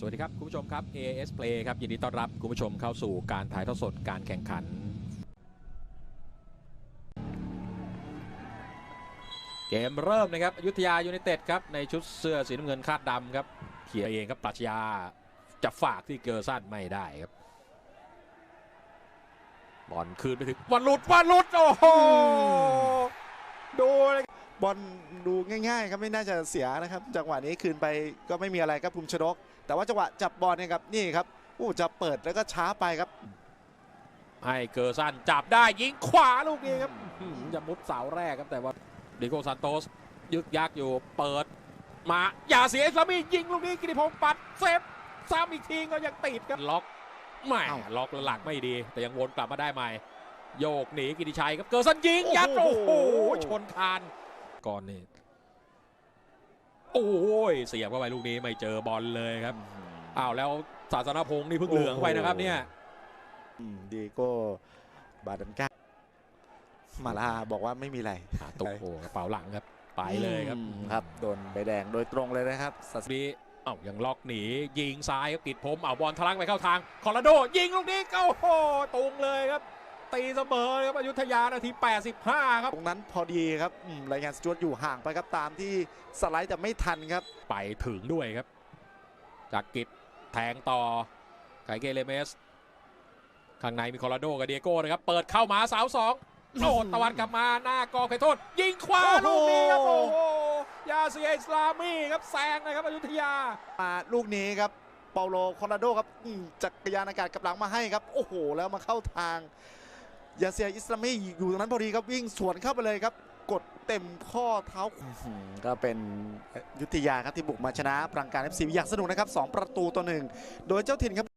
สวัสดีครับ คุณผู้ชมครับ AS Play ครับ ยินดีต้อนรับคุณผู้ชมเข้าสู่การถ่ายทอดสดการแข่งขัน เกมเริ่มนะครับอยุธยายูไนเต็ดครับ ในชุดเสื้อสีน้ำเงินคาดดำครับเขียนเองครับปรัชญาจะฝากที่เกอร์ซันไม่ได้ครับ บอลคืนไปถึงวันหลุดวันหลุด โอ้โห ดูเลย บอลดูง่ายๆครับไม่น่าจะเสียนะครับ จังหวะนี้คืนไปก็ไม่มีอะไรครับภูมิชนก แต่ว่าจังหวะจับบอลเนี่ยครับนี่ครับอู้จะเปิดแล้วก็ช้าไปครับให้เกอร์ซันจับได้ยิงขวาลูกนี้ครับอื้อหือจะมุดเสาแรกครับแต่ว่าดิโกซานโตสยึกยักอยู่เปิดมาอย่าเสียอิสลามียิงลูกนี้กิติพงศ์ปัดเซฟซ้ำอีกทีก็ยังติดครับล็อกแหม่เอ้าล็อกแล้วหลักไม่ดี แต่ยังวนกลับมาได้ใหม่ โยกหนีกิติชัยครับเกอร์ซันยิงยัดโอ้โอ้โหโหชนคาน ก่อนนี่โอ้ยเสียบเข้าไปลูกนี้ไม่เจอบอลเลยครับอ้าวแล้วศาสนพงศ์นี่เพิ่งเหลืองไปนะครับเนี่ยอืมดีโก้บาดันก้ามาลาบอกว่าไม่มีอะไรอ่าตุ๊กโอ้กระเป๋าหลังครับ ไปเลยครับอืมครับโดนใบแดงโดยตรงเลยนะครับสัสนี้เอ้ายังล็อกหนียิงซ้ายครับติดผมเอาบอลทะลักไปเข้าทางคอร์โดยิงลูกนี้ก็โอ้โหตุงเลยครับ ตีเสมอครับอยุธยานาที 85 ครับ ตรงนั้นพอดีครับอืมรายงานสจวตอยู่ห่างไปครับตามที่สไลด์แต่ไม่ทันครับ ไปถึงด้วยครับ จากกิจแทงต่อไกเกเลเมส ข้างในมีคอร์โดกับเดียโก้นะครับ เปิดเข้ามาเสาสองโดดตะวันกลับมาหน้ากอไขโทษ ยิงขวาโอ้ลูโหกนี้ครับโอ้โหยาเซียอิสลามีครับแซงนะครับอยุธยามาลูกนี้ครับเปาโลคอร์ราโดครับอืมจักรยานอากาศกลับหลังมาให้ครับ โอ้โห แล้วมาเข้าทาง ยาเซียอิสลามีอยู่ตรงนั้นพอดีครับวิ่งสวนเข้าไปเลยครับ กดเต็มข้อเท้าก็เป็นยุทธยาครับที่บุกมาชนะปรังการ FC อย่างสนุกนะครับ 2 ประตูต่อหนึ่งโดยเจ้าถิ่นครับ